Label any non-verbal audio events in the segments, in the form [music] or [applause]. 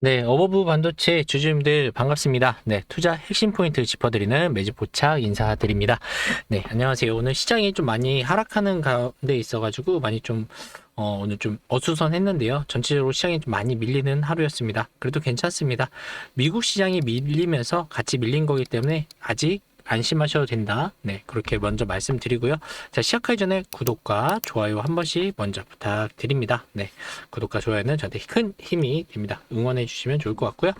네, 어버브 반도체 주주님들 반갑습니다. 네, 투자 핵심 포인트 짚어드리는 매주 포착 인사드립니다. 네, 안녕하세요. 오늘 시장이 좀 많이 하락하는 가운데 있어가지고 많이 좀 어, 오늘 좀 어수선했는데요. 전체적으로 시장이 좀 많이 밀리는 하루였습니다. 그래도 괜찮습니다. 미국 시장이 밀리면서 같이 밀린 거기 때문에 아직 안심하셔도 된다. 네, 그렇게 먼저 말씀드리고요. 자, 시작하기 전에 구독과 좋아요 한 번씩 먼저 부탁드립니다. 네, 구독과 좋아요는 저한테 큰 힘이 됩니다. 응원해 주시면 좋을 것 같고요.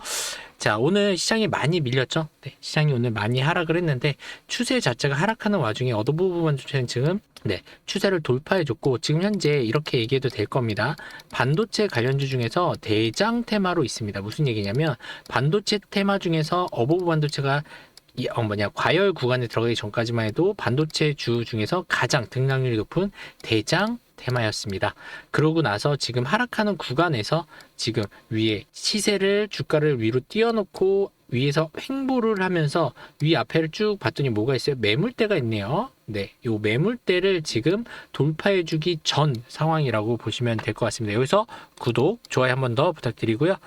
자, 오늘 시장이 많이 밀렸죠? 네, 시장이 오늘 많이 하락을 했는데 추세 자체가 하락하는 와중에 어도부분 주체는 지금 네, 추세를 돌파해줬고 지금 현재 이렇게 얘기해도 될 겁니다. 반도체 관련주 중에서 대장 테마로 있습니다. 무슨 얘기냐면 반도체 테마 중에서 어버브 반도체가 이, 어, 뭐냐 과열 구간에 들어가기 전까지만 해도 반도체 주 중에서 가장 등락률이 높은 대장 테마였습니다. 그러고 나서 지금 하락하는 구간에서 지금 위에 시세를 주가를 위로 띄워놓고 위에서 횡보를 하면서 위 앞에를 쭉 봤더니 뭐가 있어요? 매물대가 있네요. 네, 요 매물대를 지금 돌파해주기 전 상황이라고 보시면 될 것 같습니다. 여기서 구독, 좋아요 한 번 더 부탁드리고요.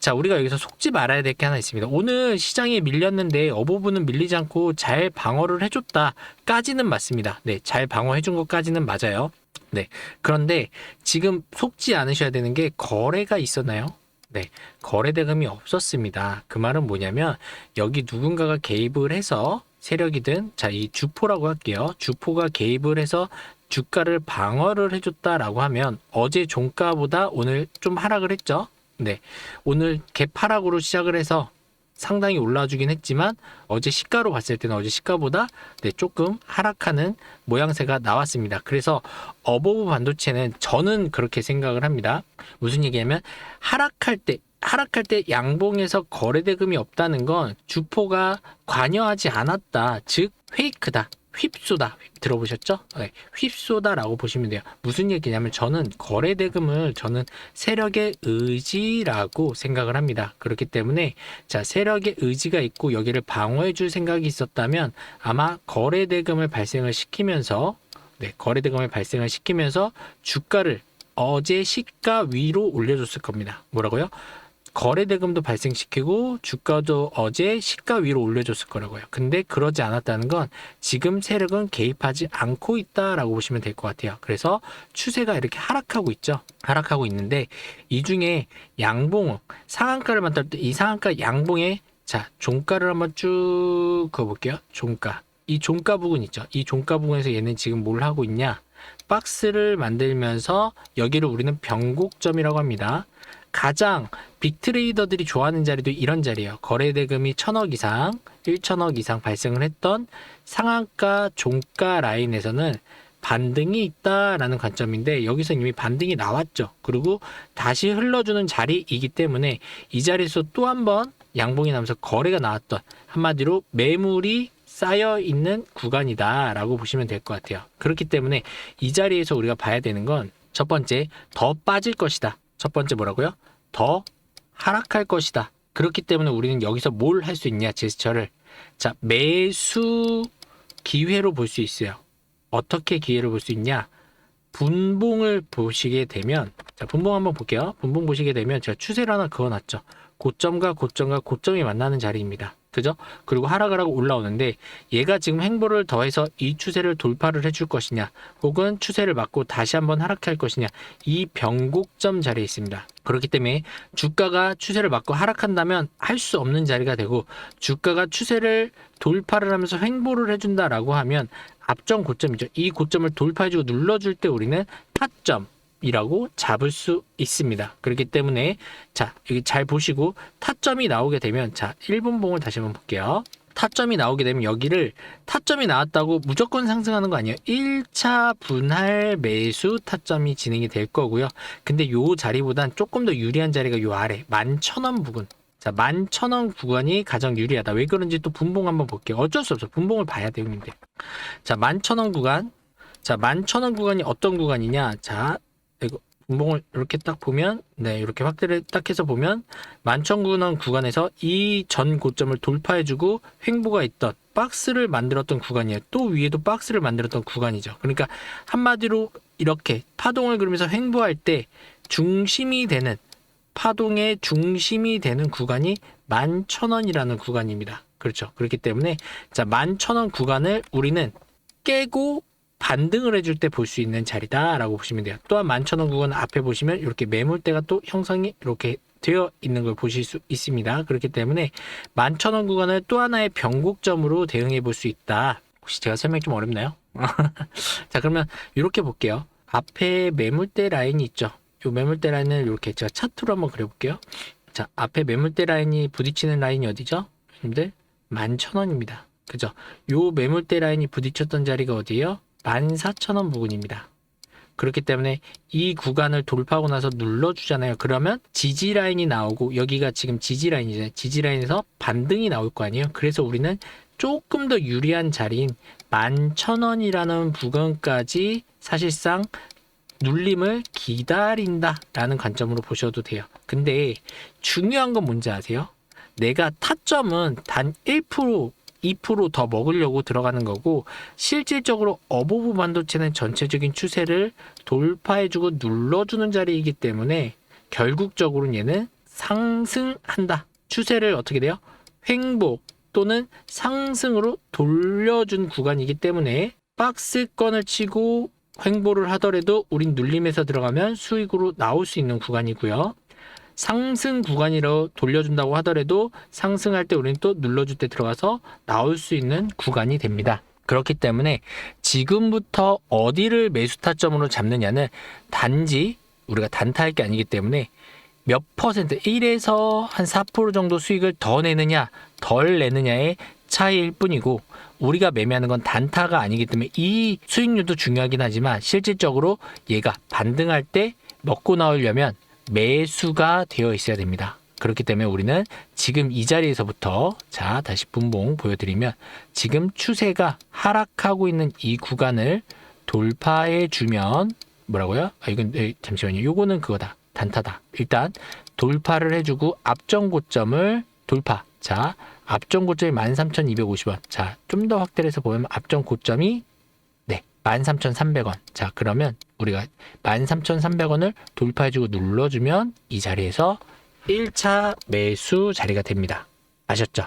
자, 우리가 여기서 속지 말아야 될 게 하나 있습니다. 오늘 시장에 밀렸는데 어부분은 밀리지 않고 잘 방어를 해줬다까지는 맞습니다. 네, 잘 방어해준 것까지는 맞아요. 네, 그런데 지금 속지 않으셔야 되는 게 거래가 있었나요? 네, 거래 대금이 없었습니다. 그 말은 뭐냐면 여기 누군가가 개입을 해서 세력이든 자 이 주포라고 할게요. 주포가 개입을 해서 주가를 방어를 해줬다라고 하면 어제 종가보다 오늘 좀 하락을 했죠. 네, 오늘 개파락으로 시작을 해서 상당히 올라주긴 했지만 어제 시가로 봤을 때는 어제 시가보다 네, 조금 하락하는 모양새가 나왔습니다. 그래서 어버브 반도체는 저는 그렇게 생각을 합니다. 무슨 얘기냐면 하락할 때 하락할 때 양봉에서 거래 대금이 없다는 건 주포가 관여하지 않았다. 즉 페이크다. 휩쏘다 들어보셨죠? 네, 휩쏘다라고 보시면 돼요. 무슨 얘기냐면 저는 거래 대금을 저는 세력의 의지라고 생각을 합니다. 그렇기 때문에 자 세력의 의지가 있고 여기를 방어해 줄 생각이 있었다면 아마 거래 대금을 발생을 시키면서 네, 거래 대금을 발생을 시키면서 주가를 어제 시가 위로 올려줬을 겁니다. 뭐라고요? 거래 대금도 발생시키고 주가도 어제 시가 위로 올려줬을 거라고요. 근데 그러지 않았다는 건 지금 세력은 개입하지 않고 있다라고 보시면 될 것 같아요. 그래서 추세가 이렇게 하락하고 있죠. 하락하고 있는데 이 중에 양봉 상한가를 만들 때 이 상한가 양봉에 자 종가를 한번 쭉 그어볼게요. 종가 이 종가 부분 있죠. 이 종가 부분에서 얘는 지금 뭘 하고 있냐? 박스를 만들면서 여기를 우리는 변곡점이라고 합니다. 가장 빅트레이더들이 좋아하는 자리도 이런 자리예요. 거래 대금이 천억 이상, 1천억 이상 발생을 했던 상한가 종가 라인에서는 반등이 있다라는 관점인데 여기서 이미 반등이 나왔죠. 그리고 다시 흘러주는 자리이기 때문에 이 자리에서 또 한 번 양봉이 나면서 거래가 나왔던 한마디로 매물이 쌓여 있는 구간이다라고 보시면 될 것 같아요. 그렇기 때문에 이 자리에서 우리가 봐야 되는 건 첫 번째 더 빠질 것이다. 첫 번째 뭐라고요? 더 하락할 것이다. 그렇기 때문에 우리는 여기서 뭘 할 수 있냐 제스처를 자 매수 기회로 볼 수 있어요. 어떻게 기회를 볼 수 있냐? 분봉을 보시게 되면 자 분봉 한번 볼게요. 분봉 보시게 되면 제가 추세를 하나 그어놨죠. 고점과 고점과 고점이 만나는 자리입니다. 그죠? 그리고 하락을 하고 올라오는데 얘가 지금 행보를 더해서 이 추세를 돌파를 해줄 것이냐 혹은 추세를 막고 다시 한번 하락할 것이냐 이 변곡점 자리에 있습니다. 그렇기 때문에 주가가 추세를 막고 하락한다면 할 수 없는 자리가 되고 주가가 추세를 돌파를 하면서 횡보를 해준다라고 하면 앞전 고점이죠. 이 고점을 돌파해주고 눌러줄 때 우리는 타점 이라고 잡을 수 있습니다. 그렇기 때문에 자 여기 잘 보시고 타점이 나오게 되면 자 1분 봉을 다시 한번 볼게요. 타점이 나오게 되면 여기를 타점이 나왔다고 무조건 상승하는 거 아니에요. 1차 분할 매수 타점이 진행이 될 거고요. 근데 요 자리보단 조금 더 유리한 자리가 요 아래 11,000원 부근. 자, 11,000원 구간이 가장 유리하다. 왜 그런지 또 분봉 한번 볼게요. 어쩔 수 없어. 분봉을 봐야 돼요, 형님들. 자, 11,000원 구간. 자, 11,000원 구간이 어떤 구간이냐? 자, 이거 분봉을 이렇게 딱 보면 네 이렇게 확대를 딱 해서 보면 만천구원 구간에서 이 전 고점을 돌파해주고 횡보가 있던 박스를 만들었던 구간이에요. 또 위에도 박스를 만들었던 구간이죠. 그러니까 한마디로 이렇게 파동을 그리면서 횡보할 때 중심이 되는 파동의 중심이 되는 구간이 11,000원이라는 구간입니다. 그렇죠. 그렇기 때문에 자, 11,000원 구간을 우리는 깨고 반등을 해줄 때 볼 수 있는 자리다라고 보시면 돼요. 또한 11,000원 구간 앞에 보시면 이렇게 매물대가 또 형성이 이렇게 되어 있는 걸 보실 수 있습니다. 그렇기 때문에 11,000원 구간을 또 하나의 변곡점으로 대응해 볼 수 있다. 혹시 제가 설명 좀 어렵나요? [laughs] 자, 그러면 이렇게 볼게요. 앞에 매물대 라인이 있죠. 이 매물대 라인을 이렇게 제가 차트로 한번 그려볼게요. 자, 앞에 매물대 라인이 부딪히는 라인이 어디죠? 여러분들 11,000원입니다. 그죠? 요 매물대 라인이 부딪혔던 자리가 어디예요? 14,000원 부근입니다. 그렇기 때문에 이 구간을 돌파하고 나서 눌러주잖아요. 그러면 지지 라인이 나오고 여기가 지금 지지 라인이잖아요. 지지 라인에서 반등이 나올 거 아니에요. 그래서 우리는 조금 더 유리한 자리인 11,000원이라는 부근까지 사실상 눌림을 기다린다라는 관점으로 보셔도 돼요. 근데 중요한 건 뭔지 아세요? 내가 타점은 단 1%, 2%더 먹으려고 들어가는 거고 실질적으로 어보브 반도체는 전체적인 추세를 돌파해주고 눌러주는 자리이기 때문에 결국적으로는 얘는 상승한다. 추세를 어떻게 돼요? 횡보 또는 상승으로 돌려준 구간이기 때문에 박스권을 치고 횡보를 하더라도 우린 눌림에서 들어가면 수익으로 나올 수 있는 구간이고요. 상승 구간이라 돌려준다고 하더라도 상승할 때 우리는 또 눌러줄 때 들어가서 나올 수 있는 구간이 됩니다. 그렇기 때문에 지금부터 어디를 매수 타점으로 잡느냐는 단지 우리가 단타할 게 아니기 때문에 몇 퍼센트 1에서 한 4% 정도 수익을 더 내느냐 덜 내느냐의 차이일 뿐이고 우리가 매매하는 건 단타가 아니기 때문에 이 수익률도 중요하긴 하지만 실질적으로 얘가 반등할 때 먹고 나오려면 매수가 되어 있어야 됩니다. 그렇기 때문에 우리는 지금 이 자리에서부터 자 다시 분봉 보여드리면 지금 추세가 하락하고 있는 이 구간을 돌파해 주면 뭐라고요? 아 이건 에, 잠시만요. 요거는 그거다. 단타다. 일단 돌파를 해주고 앞전 고점을 돌파. 자 앞전 고점이 13,250원. 자 좀 더 확대를 해서 보면 앞전 고점이 네 13,300원. 자 그러면 우리가 13,300원을 돌파해주고 눌러주면 이 자리에서 1차 매수 자리가 됩니다. 아셨죠?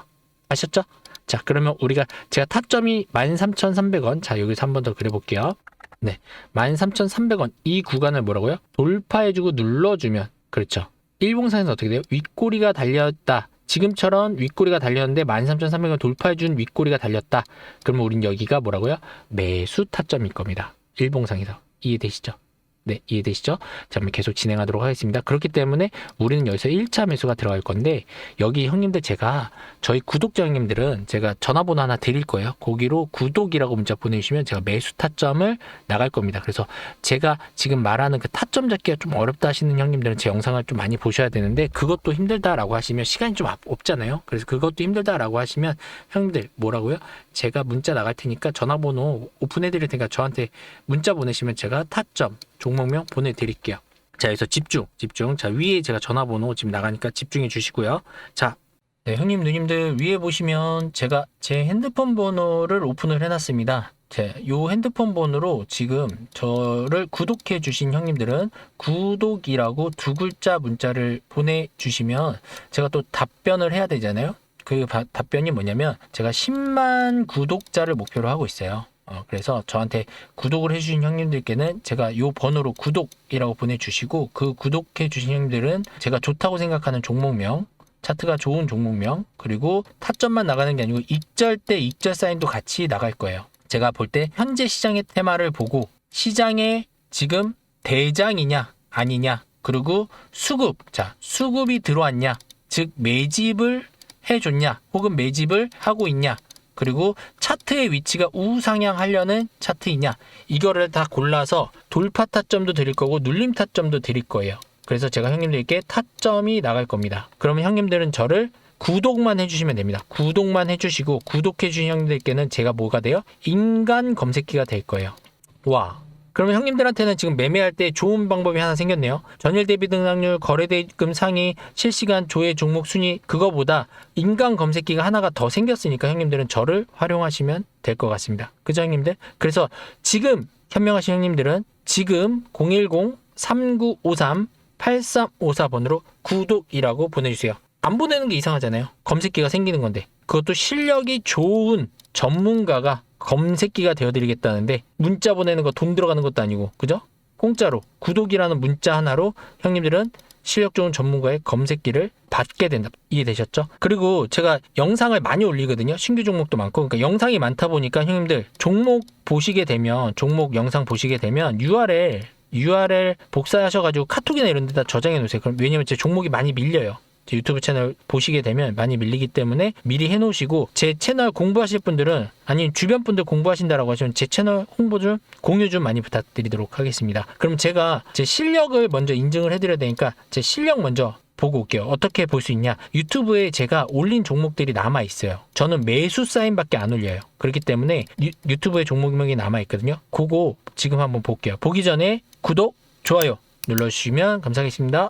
아셨죠? 자, 그러면 우리가 제가 타점이 13,300원. 자, 여기서 한 번 더 그려볼게요. 네. 13,300원. 이 구간을 뭐라고요? 돌파해주고 눌러주면. 그렇죠. 일봉상에서 어떻게 돼요? 윗꼬리가 달렸다. 지금처럼 윗꼬리가 달렸는데 13,300원 돌파해준 윗꼬리가 달렸다. 그러면 우린 여기가 뭐라고요? 매수 타점일 겁니다. 일봉상에서. 이해되시죠? 네, 이해되시죠? 자, 그럼 계속 진행하도록 하겠습니다. 그렇기 때문에 우리는 여기서 1차 매수가 들어갈 건데, 여기 형님들 제가, 저희 구독자 형님들은 제가 전화번호 하나 드릴 거예요. 거기로 구독이라고 문자 보내주시면 제가 매수 타점을 나갈 겁니다. 그래서 제가 지금 말하는 그 타점 잡기가 좀 어렵다 하시는 형님들은 제 영상을 좀 많이 보셔야 되는데, 그것도 힘들다라고 하시면 시간이 좀 앞- 없잖아요. 그래서 그것도 힘들다라고 하시면 형님들 뭐라고요? 제가 문자 나갈 테니까 전화번호 오픈해 드릴 테니까 저한테 문자 보내시면 제가 타점, 종목명 보내 드릴게요. 자, 여기서 집중, 집중. 자, 위에 제가 전화번호 지금 나가니까 집중해 주시고요. 자, 네, 형님, 누님들 위에 보시면 제가 제 핸드폰 번호를 오픈을 해놨습니다. 제, 요 핸드폰 번호로 지금 저를 구독해 주신 형님들은 구독이라고 두 글자 문자를 보내주시면 제가 또 답변을 해야 되잖아요. 그 바- 답변이 뭐냐면 제가 10만 구독자를 목표로 하고 있어요. 어, 그래서 저한테 구독을 해주신 형님들께는 제가 요 번호로 구독이라고 보내주시고 그 구독해 주신 형님들은 제가 좋다고 생각하는 종목명 차트가 좋은 종목명 그리고 타점만 나가는 게 아니고 익절 때 익절 사인도 같이 나갈 거예요. 제가 볼 때 현재 시장의 테마를 보고 시장에 지금 대장이냐 아니냐 그리고 수급 자 수급이 들어왔냐 즉 매집을 해줬냐 혹은 매집을 하고 있냐 그리고 차트의 위치가 우상향 하려는 차트이냐 이거를 다 골라서 돌파 타점도 드릴 거고 눌림 타점도 드릴 거예요. 그래서 제가 형님들께 타점이 나갈 겁니다. 그러면 형님들은 저를 구독만 해주시면 됩니다. 구독만 해주시고 구독해주신 형님들께는 제가 뭐가 돼요? 인간 검색기가 될 거예요. 와 그러면 형님들한테는 지금 매매할 때 좋은 방법이 하나 생겼네요. 전일 대비 등락률, 거래대금 상위, 실시간 조회 종목 순위 그거보다 인간 검색기가 하나가 더 생겼으니까 형님들은 저를 활용하시면 될 것 같습니다. 그죠 형님들? 그래서 지금 현명하신 형님들은 지금 010 3953 8354번으로 구독이라고 보내주세요. 안 보내는 게 이상하잖아요. 검색기가 생기는 건데. 그것도 실력이 좋은 전문가가 검색기가 되어드리겠다는데 문자 보내는 거 돈 들어가는 것도 아니고 그죠? 공짜로 구독이라는 문자 하나로 형님들은 실력 좋은 전문가의 검색기를 받게 된다. 이해되셨죠? 그리고 제가 영상을 많이 올리거든요. 신규 종목도 많고. 그러니까 영상이 많다 보니까 형님들 종목 보시게 되면 종목 영상 보시게 되면 URL URL 복사하셔가지고 카톡이나 이런 데다 저장해 놓으세요. 그럼 왜냐면 제 종목이 많이 밀려요. 제 유튜브 채널 보시게 되면 많이 밀리기 때문에 미리 해놓으시고 제 채널 공부하실 분들은 아니면 주변 분들 공부하신다라고 하시면 제 채널 홍보 좀 공유 좀 많이 부탁드리도록 하겠습니다. 그럼 제가 제 실력을 먼저 인증을 해드려야 되니까 제 실력 먼저 보고 올게요. 어떻게 볼 수 있냐? 유튜브에 제가 올린 종목들이 남아 있어요. 저는 매수 사인밖에 안 올려요. 그렇기 때문에 유, 튜브에 종목명이 남아 있거든요. 그거 지금 한번 볼게요. 보기 전에 구독, 좋아요 눌러주시면 감사하겠습니다.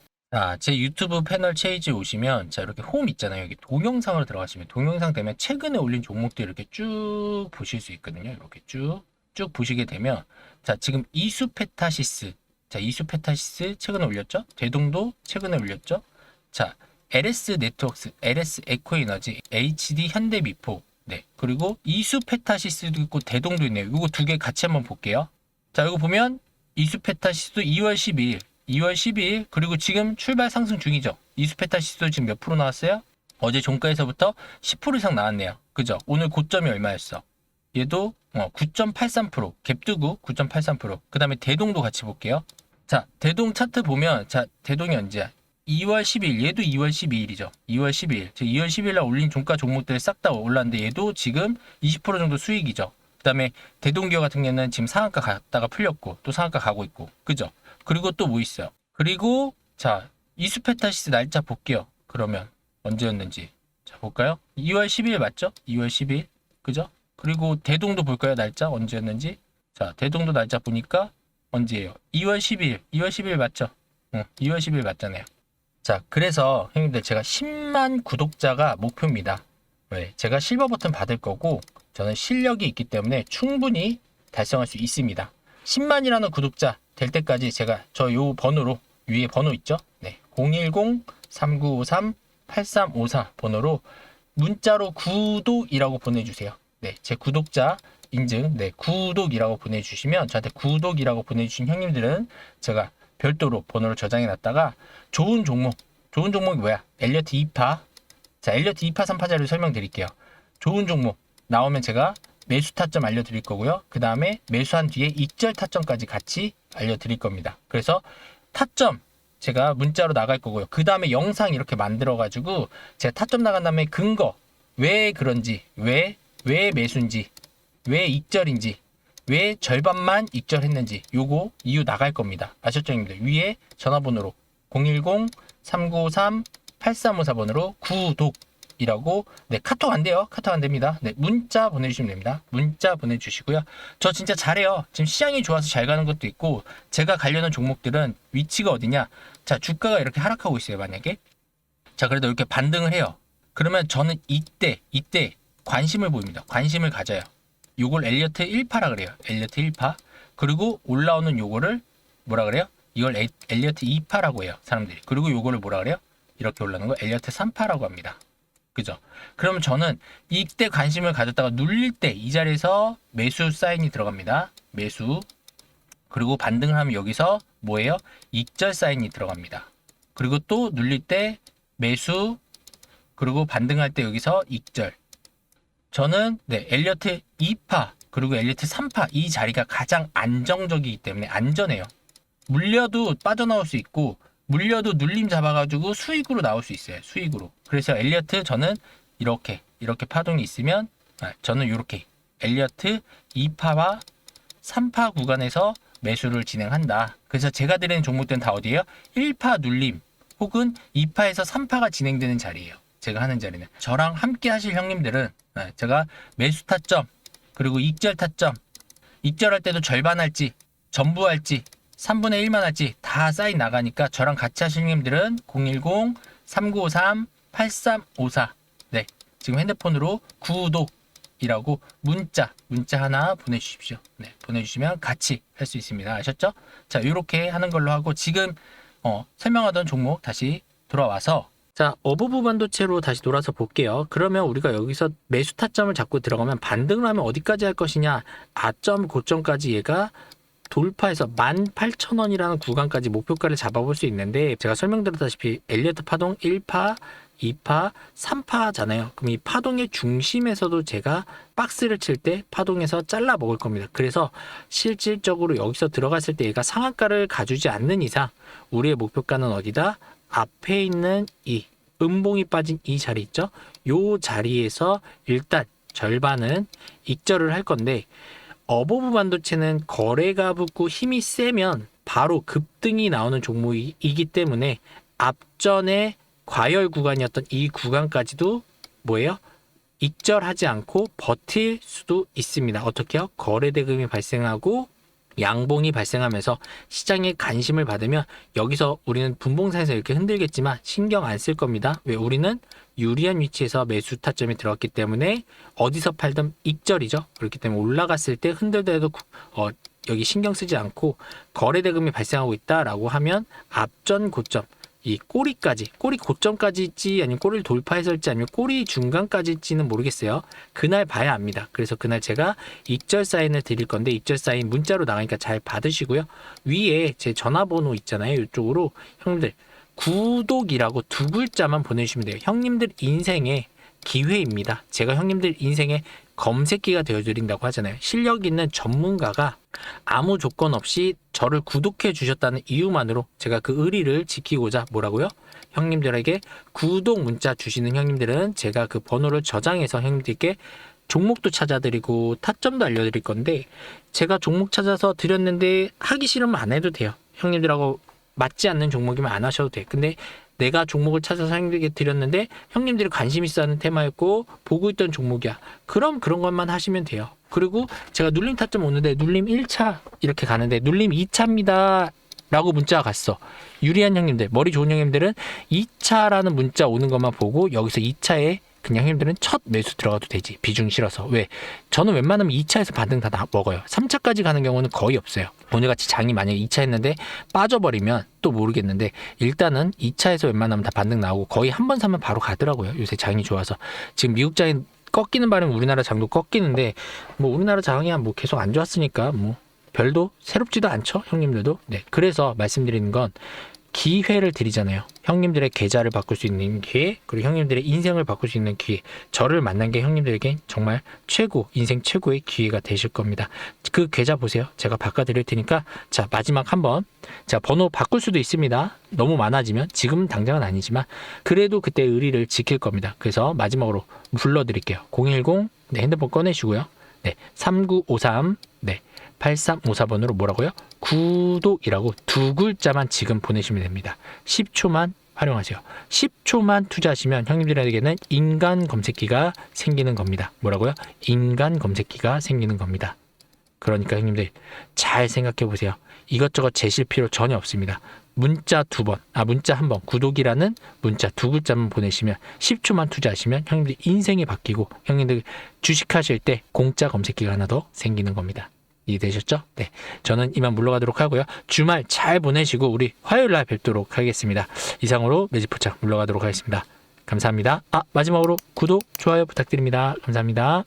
자, 제 유튜브 패널 페이지에 오시면 자 이렇게 홈 있잖아요. 여기 동영상으로 들어가시면 동영상 되면 최근에 올린 종목들 이렇게 쭉 보실 수 있거든요. 이렇게 쭉쭉 보시게 되면 자 지금 이수페타시스 자 이수페타시스 최근에 올렸죠. 대동도 최근에 올렸죠. 자 LS 네트워크스, LS 에코에너지, HD 현대미포 네 그리고 이수페타시스도 있고 대동도 있네요. 이거 두 개 같이 한번 볼게요. 자 이거 보면 이수페타시스도 2월 12일 2월 12일 그리고 지금 출발 상승 중이죠. 이수페타시스도 지금 몇 프로 나왔어요? 어제 종가에서부터 10% 이상 나왔네요. 그죠? 오늘 고점이 얼마였어? 얘도 어, 9.83% 갭두고 9.83%. 그 다음에 대동도 같이 볼게요. 자, 대동 차트 보면 자, 대동이 언제야? 2월 10일 얘도 2월 12일이죠. 2월 12일. 2월 10일 날 올린 종가 종목들 싹 다 올랐는데 얘도 지금 20% 정도 수익이죠. 그다음에 대동기업 같은 경우는 지금 상한가 갔다가 풀렸고 또 상한가 가고 있고. 그죠? 그리고 또 뭐 있어요? 그리고 자, 이수페타시스 날짜 볼게요. 그러면 언제였는지. 자, 볼까요? 2월 10일 맞죠? 2월 10일. 그죠? 그리고 대동도 볼까요? 날짜 언제였는지. 자, 대동도 날짜 보니까 언제예요? 2월 10일. 2월 10일 맞죠? 응, 2월 10일 맞잖아요. 자, 그래서 형님들 제가 10만 구독자가 목표입니다. 왜? 제가 실버 버튼 받을 거고 저는 실력이 있기 때문에 충분히 달성할 수 있습니다. 10만이라는 구독자 될 때까지 제가 저 요 번호로 위에 번호 있죠? 네. 010-3953-8354 번호로 문자로 구독이라고 보내주세요. 네. 제 구독자 인증, 네. 구독이라고 보내주시면 저한테 구독이라고 보내주신 형님들은 제가 별도로 번호를 저장해 놨다가 좋은 종목, 좋은 종목이 뭐야? 엘리어트 2파. 자, 엘리어트 2파, 3파 자료 설명드릴게요. 좋은 종목 나오면 제가 매수 타점 알려드릴 거고요. 그 다음에 매수한 뒤에 익절 타점까지 같이 알려드릴 겁니다. 그래서 타점 제가 문자로 나갈 거고요. 그 다음에 영상 이렇게 만들어가지고 제가 타점 나간 다음에 근거 왜 그런지 왜 왜 매수인지 왜 익절인지 왜 절반만 익절했는지 요거 이유 나갈 겁니다. 아셨죠? 위에 전화번호로 010-393-8354번으로 구독 이라고 네 카톡 안 돼요. 카톡 안 됩니다. 네 문자 보내주시면 됩니다. 문자 보내주시고요. 저 진짜 잘해요. 지금 시장이 좋아서 잘 가는 것도 있고 제가 가려는 종목들은 위치가 어디냐? 자 주가가 이렇게 하락하고 있어요. 만약에 자 그래도 이렇게 반등을 해요. 그러면 저는 이때 이때 관심을 보입니다. 관심을 가져요. 요걸 엘리어트 1파라 그래요. 엘리어트 1파. 그리고 올라오는 요거를 뭐라 그래요? 이걸 에- 엘리어트 2파라고 해요. 사람들이. 그리고 요거를 뭐라 그래요? 이렇게 올라오는 거 엘리어트 3파라고 합니다. 그죠? 그러면 저는 이때 관심을 가졌다가 눌릴 때 이 자리에서 매수 사인이 들어갑니다. 매수. 그리고 반등을 하면 여기서 뭐예요? 익절 사인이 들어갑니다. 그리고 또 눌릴 때 매수. 그리고 반등할 때 여기서 익절. 저는 네, 엘리어트 2파 그리고 엘리어트 3파 이 자리가 가장 안정적이기 때문에 안전해요. 물려도 빠져나올 수 있고 물려도 눌림 잡아가지고 수익으로 나올 수 있어요. 수익으로. 그래서 엘리어트 저는 이렇게 이렇게 파동이 있으면 아, 저는 이렇게 엘리어트 2파와 3파 구간에서 매수를 진행한다. 그래서 제가 드리는 종목들은 다 어디예요? 1파 눌림 혹은 2파에서 3파가 진행되는 자리예요. 제가 하는 자리는 저랑 함께 하실 형님들은 네, 제가 매수 타점 그리고 익절 타점 익절할 때도 절반 할지 전부 할지 3분의 1만 할지 다 쌓이 나가니까 저랑 같이 하실 형님들은 010 3953 8354 네 지금 핸드폰으로 구독이라고 문자 문자 하나 보내주십시오. 네 보내주시면 같이 할 수 있습니다. 아셨죠? 자 이렇게 하는 걸로 하고 지금 어, 설명하던 종목 다시 돌아와서 자 어부부 반도체로 다시 돌아서 볼게요. 그러면 우리가 여기서 매수 타점을 잡고 들어가면 반등을 하면 어디까지 할 것이냐 아점 고점까지 얘가 돌파해서 18,000원이라는 구간까지 목표가를 잡아볼 수 있는데 제가 설명드렸다시피 엘리어트 파동 1파, 2파, 3파잖아요. 그럼 이 파동의 중심에서도 제가 박스를 칠 때 파동에서 잘라 먹을 겁니다. 그래서 실질적으로 여기서 들어갔을 때 얘가 상한가를 가주지 않는 이상 우리의 목표가는 어디다? 앞에 있는 이 음봉이 빠진 이 자리 있죠? 요 자리에서 일단 절반은 익절을 할 건데 어버브 반도체는 거래가 붙고 힘이 세면 바로 급등이 나오는 종목이기 때문에 앞전에 과열 구간이었던 이 구간까지도 뭐예요? 익절하지 않고 버틸 수도 있습니다. 어떻게요? 거래 대금이 발생하고 양봉이 발생하면서 시장에 관심을 받으면 여기서 우리는 분봉상에서 이렇게 흔들겠지만 신경 안 쓸 겁니다. 왜 우리는 유리한 위치에서 매수 타점이 들어갔기 때문에 어디서 팔든 익절이죠. 그렇기 때문에 올라갔을 때 흔들더라도 구- 어, 여기 신경 쓰지 않고 거래 대금이 발생하고 있다라고 하면 앞전 고점 이 꼬리까지 꼬리 고점까지 있지 아니면 꼬리를 돌파해서 있지 아니면 꼬리 중간까지 있지는 모르겠어요. 그날 봐야 압니다. 그래서 그날 제가 익절 사인을 드릴 건데 익절 사인 문자로 나가니까 잘 받으시고요. 위에 제 전화번호 있잖아요. 이쪽으로 형님들 구독이라고 두 글자만 보내주시면 돼요. 형님들 인생의 기회입니다. 제가 형님들 인생의 검색기가 되어드린다고 하잖아요. 실력 있는 전문가가 아무 조건 없이 저를 구독해 주셨다는 이유만으로 제가 그 의리를 지키고자 뭐라고요? 형님들에게 구독 문자 주시는 형님들은 제가 그 번호를 저장해서 형님들께 종목도 찾아드리고 타점도 알려드릴 건데 제가 종목 찾아서 드렸는데 하기 싫으면 안 해도 돼요. 형님들하고 맞지 않는 종목이면 안 하셔도 돼. 근데 내가 종목을 찾아서 형님들에게 드렸는데 형님들이 관심 있어 하는 테마였고 보고 있던 종목이야. 그럼 그런 것만 하시면 돼요. 그리고 제가 눌림 타점 오는데 눌림 1차 이렇게 가는데 눌림 2차입니다. 라고 문자가 갔어. 유리한 형님들, 머리 좋은 형님들은 2차라는 문자 오는 것만 보고 여기서 2차에 그냥 형님들은 첫 매수 들어가도 되지. 비중 실어서. 왜? 저는 웬만하면 2차에서 반등 다 나- 먹어요. 3차까지 가는 경우는 거의 없어요. 오늘같이 장이 만약에 2차 했는데 빠져버리면 또 모르겠는데 일단은 2차에서 웬만하면 다 반등 나오고 거의 한 번 사면 바로 가더라고요. 요새 장이 좋아서. 지금 미국 장이 꺾이는 바람에 우리나라 장도 꺾이는데 뭐 우리나라 장이 뭐 계속 안 좋았으니까 뭐 별도 새롭지도 않죠. 형님들도. 네. 그래서 말씀드리는 건 기회를 드리잖아요. 형님들의 계좌를 바꿀 수 있는 기회, 그리고 형님들의 인생을 바꿀 수 있는 기회. 저를 만난 게 형님들에게 정말 최고, 인생 최고의 기회가 되실 겁니다. 그 계좌 보세요. 제가 바꿔드릴 테니까, 자, 마지막 한 번. 자, 번호 바꿀 수도 있습니다. 너무 많아지면, 지금 당장은 아니지만, 그래도 그때 의리를 지킬 겁니다. 그래서 마지막으로 불러드릴게요. 010, 네, 핸드폰 꺼내시고요. 네, 3953, 네, 8354번으로 뭐라고요? 구독이라고 두 글자만 지금 보내시면 됩니다. 10초만 활용하세요. 10초만 투자하시면 형님들에게는 인간 검색기가 생기는 겁니다. 뭐라고요? 인간 검색기가 생기는 겁니다. 그러니까 형님들 잘 생각해 보세요. 이것저것 제실 필요 전혀 없습니다. 문자 두 번, 아 문자 한 번, 구독이라는 문자 두 글자만 보내시면 10초만 투자하시면 형님들 인생이 바뀌고 형님들 주식하실 때 공짜 검색기가 하나 더 생기는 겁니다. 이해되셨죠? 네. 저는 이만 물러가도록 하고요. 주말 잘 보내시고 우리 화요일 날 뵙도록 하겠습니다. 이상으로 매직포착 물러가도록 하겠습니다. 감사합니다. 아, 마지막으로 구독, 좋아요 부탁드립니다. 감사합니다.